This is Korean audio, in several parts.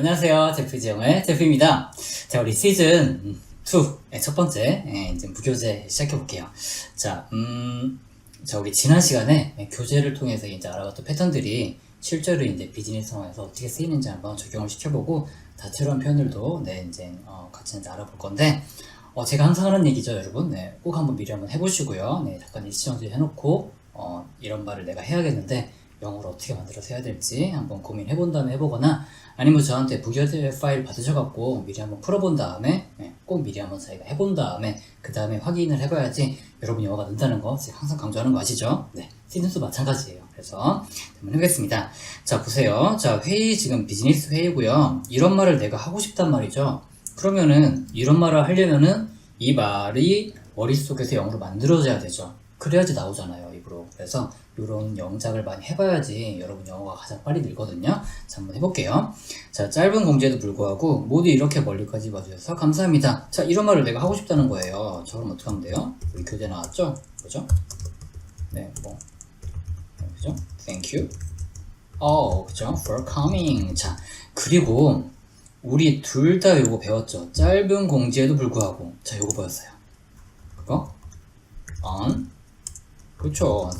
안녕하세요. 제프 지영의 제프입니다. 자, 우리 시즌 2의 첫 번째, 예, 이제 무교재 시작해볼게요. 자, 음, 자, 우리 지난 시간에 예, 교재를 통해서 이제 알아봤던 패턴들이 실제로 이제 비즈니스 상황에서 어떻게 쓰이는지 한번 적용을 시켜보고 다채로운 표현들도 네, 이제, 어, 같이 이제 알아볼 건데, 어, 제가 항상 하는 얘기죠, 여러분. 네, 꼭 한번 미리 한번 해보시고요. 네, 잠깐 일시정지 해놓고, 어, 이런 말을 내가 해야겠는데, 영어로 어떻게 만들어서 해야 될지 한번 고민해 본 다음에 해보거나, 아니면 저한테 무교재 파일 받으셔갖고 미리 한번 풀어본 다음에, 네, 꼭 미리 한번 저희가 해본 다음에, 그 다음에 확인을 해봐야지 여러분 영어가 는다는 거 제가 항상 강조하는 거 아시죠? 네, 시즌도 마찬가지예요. 그래서 한번 해보겠습니다. 자, 보세요. 자, 회의 지금 비즈니스 회의고요. 이런 말을 내가 하고 싶단 말이죠. 그러면은 이런 말을 하려면은 이 말이 머릿속에서 영어로 만들어져야 되죠. 그래야지 나오잖아요, 입으로. 그래서 이런 영작을 많이 해봐야지 여러분 영어가 가장 빨리 늘거든요. 자, 한번 해볼게요. 자, 짧은 공지에도 불구하고 모두 이렇게 멀리까지 봐주셔서 감사합니다. 자, 이런 말을 내가 하고 싶다는 거예요. 저 그럼 어떻게 하면 돼요? 우리 교재 나왔죠? 그죠? 네, 뭐. 네, 그죠? Thank you. 어, 그죠? For coming. 자, 그리고 우리 둘 다 요거 배웠죠? 짧은 공지에도 불구하고. 자, 요거 배웠어요. 그거? on. 그렇죠.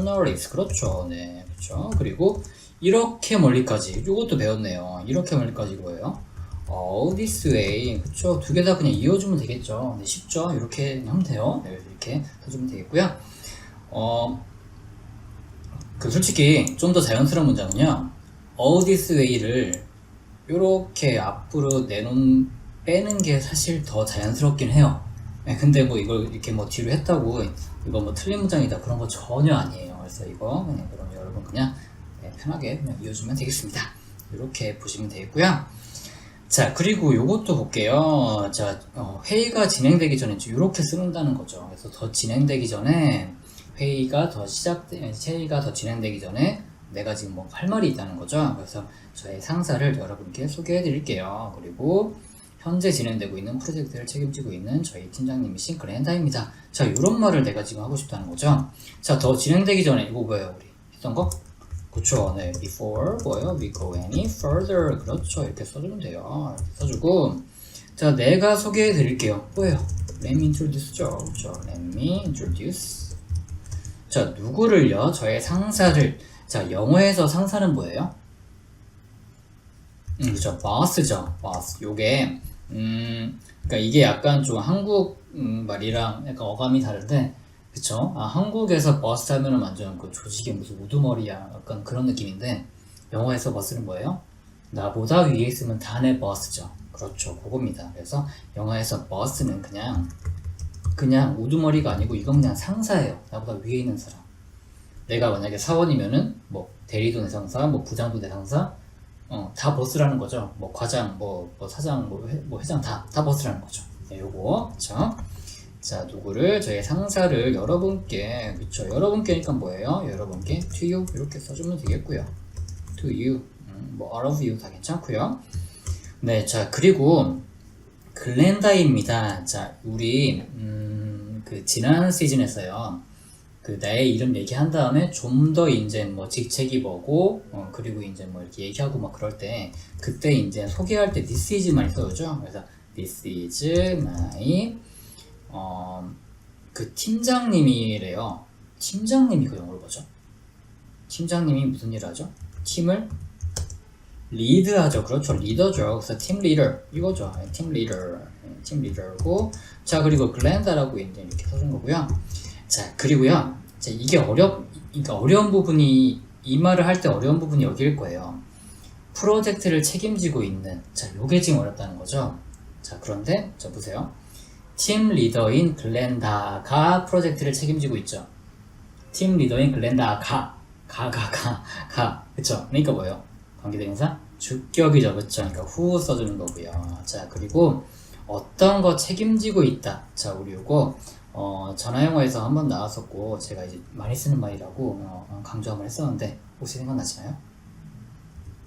notice. 그렇죠. 네, 그렇죠. 그리고 이렇게 멀리까지. 요것도 배웠네요. 이렇게 멀리까지 이거예요. all this way. 그렇죠. 두 개 다 그냥 이어주면 되겠죠. 네, 쉽죠. 이렇게 하면 돼요. 네, 이렇게 해주면 되겠고요. 어, 그 솔직히 좀 더 자연스러운 문장은요. all this way를 이렇게 앞으로 내놓은 빼는 게 사실 더 자연스럽긴 해요. 네, 근데 뭐 이걸 이렇게 뭐 뒤로 했다고 이거 뭐 틀린 문장이다 그런 거 전혀 아니에요. 그래서 이거 네, 그럼 여러분 그냥 네, 편하게 그냥 이어주면 되겠습니다. 이렇게 보시면 되겠고요. 자 그리고 요것도 볼게요. 자 어, 회의가 진행되기 전에 이렇게 쓰는다는 거죠. 그래서 더 진행되기 전에 회의가 더 시작 회의가 더 진행되기 전에 내가 지금 뭐 할 말이 있다는 거죠. 그래서 저의 상사를 여러분께 소개해 드릴게요. 그리고 현재 진행되고 있는 프로젝트를 책임지고 있는 저희 팀장님이신 그랜다입니다. 자, 이런 말을 내가 지금 하고 싶다는 거죠. 자, 더 진행되기 전에 이거 뭐예요, 우리 했던 거? 그쵸, 네, before 뭐예요? We go any further. 그렇죠, 이렇게 써주면 돼요. 이렇게 써주고, 자, 내가 소개해 드릴게요. 뭐예요? Let me introduce죠. 그렇죠, let me introduce. 자, 누구를요? 저의 상사를. 자, 영어에서 상사는 뭐예요? 음, 그죠. boss죠. boss. 요게, 음, 그니까 이게 약간 좀 한국 음, 말이랑 약간 어감이 다른데, 그쵸? 아, 한국에서 boss 하면은 완전 그 조직의 무슨 우두머리야. 약간 그런 느낌인데, 영어에서 boss는 뭐예요? 나보다 위에 있으면 다내 boss죠. 그렇죠. 그겁니다. 그래서 영어에서 boss는 그냥, 그냥 우두머리가 아니고 이건 그냥 상사예요. 나보다 위에 있는 사람. 내가 만약에 사원이면은 뭐 대리도 내 상사, 뭐 부장도 내 상사, 어, 다 버스라는 거죠. 뭐 과장, 뭐, 뭐 사장, 뭐, 회, 뭐 회장 다, 다 버스라는 거죠. 네, 요거. 자, 자, 누구를, 저의 상사를 여러분께, 그쵸. 여러분께니까 뭐예요? 여러분께 to you 이렇게 써주면 되겠고요. to you. 음, 뭐 all of you 다 괜찮고요. 네, 자, 그리고 글렌다입니다. 자, 우리, 음, 그 지난 시즌에서요. 그 나의 이름 얘기한 다음에 좀 더 이제 뭐 직책이 뭐고 어 그리고 이제 뭐 이렇게 얘기하고 막 그럴 때 그때 이제 소개할 때 this is 많이 써오죠? 그래서 this is my 어 그 팀장님이래요. 팀장님이 그 영어로 뭐죠? 팀장님이 무슨 일을 하죠? 팀을 리드하죠. 그렇죠. 리더죠. 그래서 팀 리더 이거죠. 팀 리더 팀 리더고. 자 그리고 글렌다라고 이제 이렇게 써준 거고요 자, 그리고요. 자, 이게 어렵, 그러니까 어려운 부분이, 이 말을 할 때 어려운 부분이 여기일 거예요. 프로젝트를 책임지고 있는, 자, 요게 지금 어렵다는 거죠. 자, 그런데, 자, 보세요. 팀 리더인 글렌다가 프로젝트를 책임지고 있죠. 팀 리더인 글렌다가, 가, 가, 가, 가. 그쵸? 그러니까 뭐예요? 관계대명사? 주격이죠. 그쵸? 그러니까 후 써주는 거고요. 자, 그리고 어떤 거 책임지고 있다. 자, 우리 요거, 어, 전화영어에서 한번 나왔었고 제가 이제 많이 쓰는 말이라고 어, 강조 한번 했었는데 혹시 생각나시나요?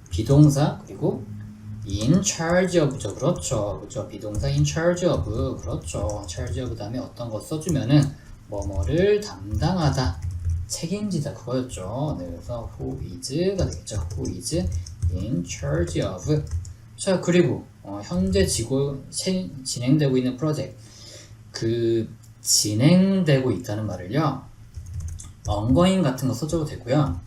비동사 그리고 in charge of죠 그렇죠. 그렇죠. 비동사 in charge of 그렇죠. charge of 다음에 어떤 거 써주면은 뭐뭐를 담당하다 책임지다 그거였죠. 네, 그래서 who is가 되겠죠. who is in charge of. 자, 그리고 어, 현재 지고 체- 진행되고 있는 프로젝트. 그 진행되고 있다는 말을요. ongoing 같은 거 써줘도 되고요.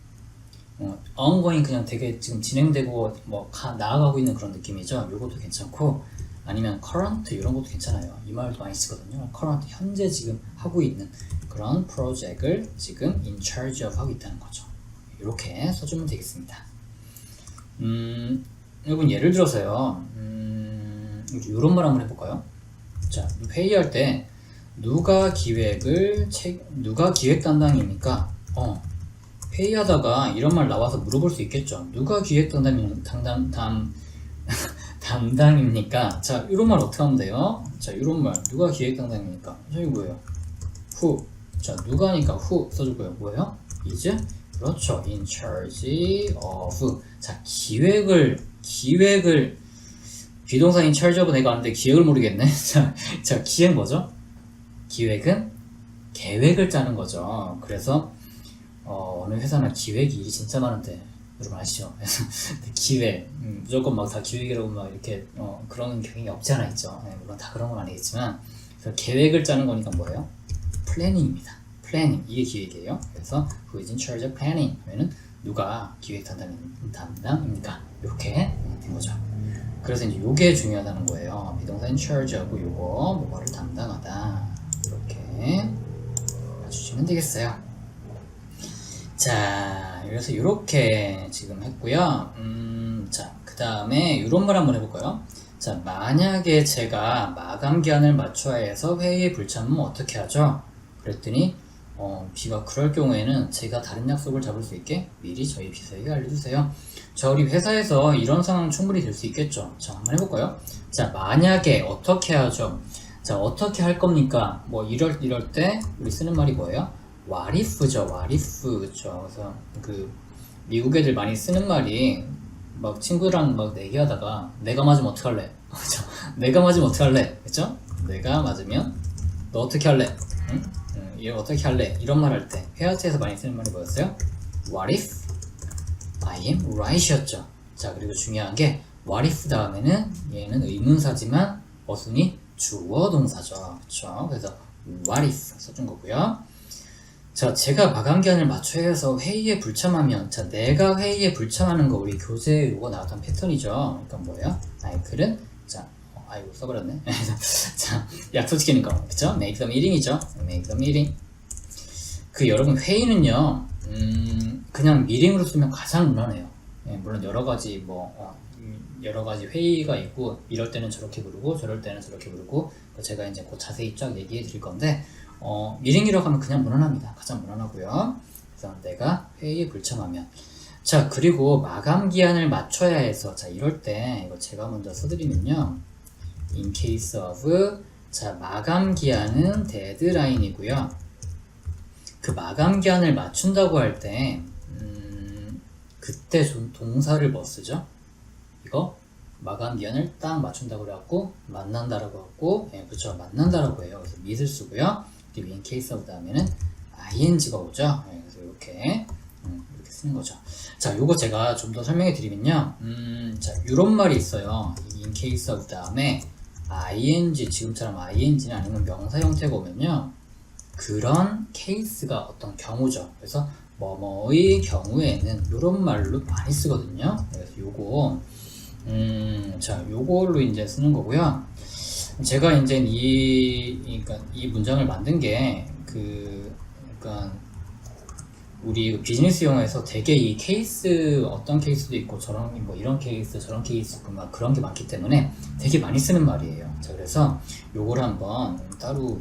어, ongoing 그냥 되게 지금 진행되고 뭐 가- 나아가고 있는 그런 느낌이죠. 요것도 괜찮고 아니면 current 이런 것도 괜찮아요. 이 말도 많이 쓰거든요. current 현재 지금 하고 있는 그런 프로젝트를 지금 in charge of 하고 있다는 거죠. 이렇게 써주면 되겠습니다. 음, 여러분 예를 들어서요. 음, 이런 말 한번 해볼까요? 자, 회의할 때 누가 기획을 책 누가 기획 담당입니까? 어, 회의하다가 이런 말 나와서 물어볼 수 있겠죠. 누가 기획 담당 담당 담 담당입니까? 자, 이런 말 어떻게 하면 돼요? 자, 이런 말 누가 기획 담당입니까? 자, 이거 뭐예요? who. 자, 누가니까 who 써주고요. 뭐예요? is 그렇죠. in charge of. 자, 기획을 기획을 비동사 in charge of 내가 아는데 기획을 모르겠네. 자, 자, 기획 뭐죠? 기획은 계획을 짜는 거죠. 그래서 어, 어느 회사나 기획이 일이 진짜 많은데 여러분 아시죠? 기획 음, 무조건 막 다 기획이라고 막 이렇게 어, 그런 경향이 없지 않아 있죠. 네, 물론 다 그런 건 아니겠지만 그래서 계획을 짜는 거니까 뭐예요? 플래닝입니다. 플래닝 이게 기획이에요. 그래서 who is in charge of planning 하면은 누가 기획 담당, 담당입니까? 이렇게 된 거죠. 그래서 이제 요게 중요하다는 거예요. 비동사 in charge하고 요거 뭐뭐를 담당하다 봐주시면 되겠어요. 자, 그래서 이렇게 지금 했고요. 음, 자, 그 다음에 이런 말 한번 해볼까요? 자, 만약에 제가 마감 기한을 맞춰야 해서 회의에 불참하면 어떻게 하죠? 그랬더니 어, 비가 그럴 경우에는 제가 다른 약속을 잡을 수 있게 미리 저희 비서에게 알려주세요. 자, 우리 회사에서 이런 상황 충분히 될 수 있겠죠? 자, 한번 해볼까요? 자, 만약에 어떻게 하죠? 자, 어떻게 할 겁니까? 뭐, 이럴, 이럴 때 우리 쓰는 말이 뭐예요? what if. 그죠? 그래서 그, 미국 애들 많이 쓰는 말이 막 친구랑 막 내기하다가 내가 맞으면 어떡할래? 그죠? 내가 맞으면 어떡할래? 그죠? 내가 맞으면 너 어떻게 할래? 응? 응, 얘 어떻게 할래? 이런 말 할때 회화체에서 많이 쓰는 말이 뭐였어요? What if I am right이었죠. 자 그리고 중요한 게 What if 다음에는 얘는 의문사지만 어순이 주어 동사죠. 그렇죠? 그래서 What if 써준 거고요. 자, 제가 마감 기한을 맞춰야 해서 회의에 불참하면, 자, 내가 회의에 불참하는 거 우리 교재에 요거 나왔던 패턴이죠. 그러니까 뭐예요? 아이클은, 자, 어, 아이고, 써버렸네. 자, 약속 지키는 거, 그쵸? make the meeting이죠. make the meeting. 그 여러분, 회의는요, 음, 그냥 미팅으로 쓰면 가장 무난해요. 예, 물론 여러 가지 뭐, 어, 음, 여러 가지 회의가 있고, 이럴 때는 저렇게 부르고, 저럴 때는 저렇게 부르고, 그 제가 이제 곧 자세히 쫙 얘기해 드릴 건데, 어, 미링이라고 하면 그냥 무난합니다. 가장 무난하고요. 그래서 내가 회의에 불참하면 자 그리고 마감 기한을 맞춰야 해서 자 이럴 때 이거 제가 먼저 써드리면요 in case of 자 마감 기한은 데드라인이고요 그 마감 기한을 맞춘다고 할때 음, 그때 좀 동사를 뭐 쓰죠 이거 마감 기한을 딱 맞춘다고 그래갖고 만난다라고 하고 예 그쵸 만난다라고 해요 그래서 밑을 쓰고요 그리고 in case of 다음에는 ing가 오죠. 네, 그래서 이렇게 음, 이렇게 쓰는 거죠. 자, 요거 제가 좀 더 설명해 드리면요. 음, 자, 이런 말이 있어요. 이 in case of 다음에 ing 지금처럼 ing는 아니면 명사 형태가 오면요. 그런 케이스가 어떤 경우죠. 그래서 뭐뭐의 경우에는 이런 말로 많이 쓰거든요. 그래서 요거 음, 자, 요걸로 이제 쓰는 거고요. 제가 이제 이, 그러니까 이 문장을 만든 게, 그, 약간, 우리 그 비즈니스 용어에서 되게 이 케이스, 어떤 케이스도 있고, 저런, 뭐 이런 케이스, 저런 케이스 있고, 막 그런 게 많기 때문에 되게 많이 쓰는 말이에요. 자, 그래서 요거를 한번 따로,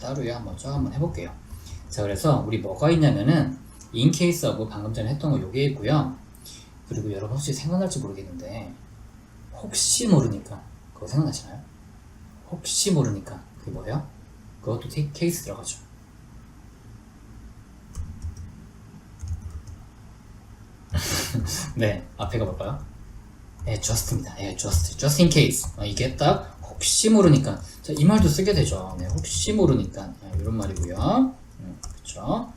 따로에 한번 쫙 한번 해볼게요. 자, 그래서 우리 뭐가 있냐면은, of 방금 전에 했던 거 요게 있고요. 그리고 여러분 혹시 생각날지 모르겠는데, 혹시 모르니까, 그거 생각나시나요? 혹시 모르니까 그게 뭐예요? 그것도 테- 케이스 들어가죠. 네, 앞에가 뭘까요? 예, just입니다. 예, just, just in case. 어, 이게 딱 혹시 모르니까. 자, 이 말도 쓰게 되죠. 네, 혹시 모르니까 예, 이런 말이고요. 음, 그렇죠.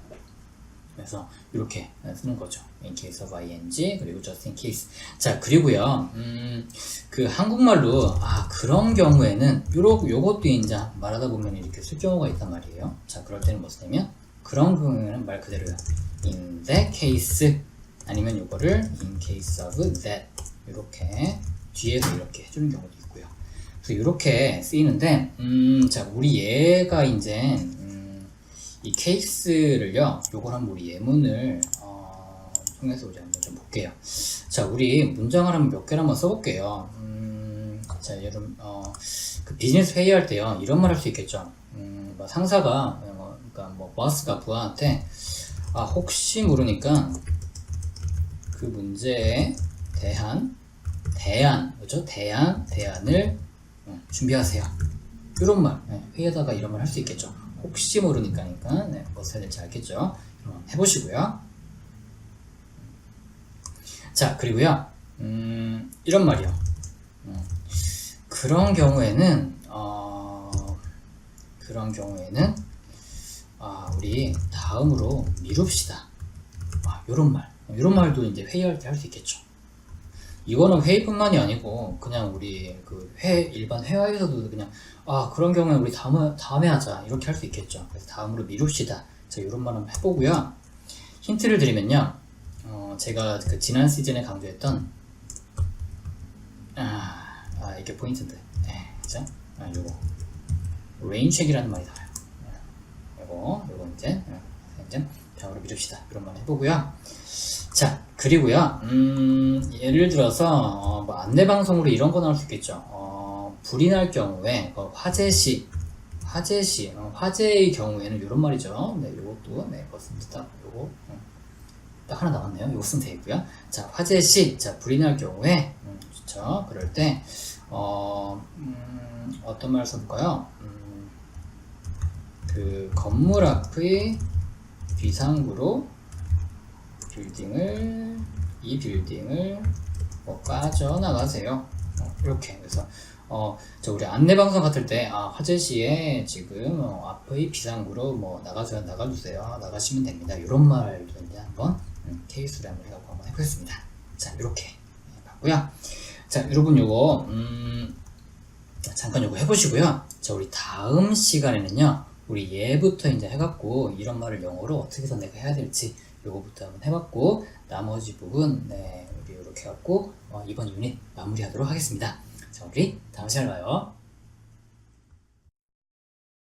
그래서 이렇게 쓰는 거죠. in case of ing 그리고 just in case. 자 그리고요, 음, 그 한국말로 아 그런 경우에는 요러 요것도 이제 말하다 보면 이렇게 쓸 경우가 있단 말이에요. 자 그럴 때는 뭐 쓰냐면 그런 경우에는 말 그대로요. in that case 아니면 요거를 in case of that 이렇게 뒤에도 이렇게 해주는 경우도 있고요. 그래서 이렇게 쓰이는데, 음, 자, 우리 얘가 이제, 음, 이 케이스를요, 요걸 한번 우리 예문을, 어, 통해서 우리 한번 좀 볼게요. 자, 우리 문장을 한번 몇 개를 한번 써볼게요. 음, 자, 여러분, 어, 그 비즈니스 회의할 때요, 이런 말 할 수 있겠죠. 음, 뭐 상사가, 뭐, 그러니까 뭐, 버스가 부하한테, 아, 혹시 모르니까 그 문제에 대한 대안, 그죠? 대안, 대안을 어, 준비하세요. 이런 말, 네, 회의하다가 이런 말 할 수 있겠죠. 혹시 모르니까니까, 네, 해야 될지 알겠죠? 해보시고요. 자, 그리고요, 음, 이런 말이요. 음, 그런 경우에는, 어, 그런 경우에는, 아, 우리 다음으로 미룹시다. 아, 요런 말. 요런 말도 이제 회의할 때 할 수 있겠죠. 이거는 회의뿐만이 아니고 그냥 우리 그 회 일반 회화에서도 그냥 아 그런 경우에 우리 다음에 다음에 하자 이렇게 할 수 있겠죠. 그래서 다음으로 미룹시다. 자 이런 말 한번 해보고요. 힌트를 드리면요. 어, 제가 그 지난 시즌에 강조했던 아, 아 이게 포인트인데. 네, 자, 아 요거 레인 책이라는 말이 나와요. 네, 요거 요거 이제 네, 이제 다음으로 미룹시다. 이런 말 해보고요. 자, 그리고요, 음, 예를 들어서, 어, 뭐 안내방송으로 이런 거 나올 수 있겠죠. 어, 불이 날 경우에, 어, 화재 시, 화재 시, 어, 화재의 경우에는 이런 말이죠. 네, 요것도, 네, 딱, 요거, 음, 딱 하나 나왔네요. 요거 쓰면 되겠고요. 자, 화재 시, 자, 불이 날 경우에, 음, 좋죠. 그럴 때, 어, 음, 어떤 말 써볼까요? 음, 그, 건물 앞의 비상구로 빌딩을 이 빌딩을 뭐 빠져나가세요. 어, 이렇게 그래서 어, 저 우리 안내 방송 같을 때 아, 화재 시에 지금 어, 앞의 비상구로 뭐 나가세요, 나가주세요, 나가시면 됩니다. 이런 말도 이제 한번 음, 케이스를 한번 해갖고 한번 해보겠습니다. 자, 이렇게 봤고요. 자, 여러분 요거 음, 잠깐 요거 해보시고요. 자, 우리 다음 시간에는요. 우리 얘부터 이제 해갖고 이런 말을 영어로 어떻게 해서 내가 해야 될지 요거부터 한번 해봤고 나머지 부분 네 우리 이렇게 해갖고 어, 이번 유닛 마무리하도록 하겠습니다. 자 우리 다음 시간에 봐요.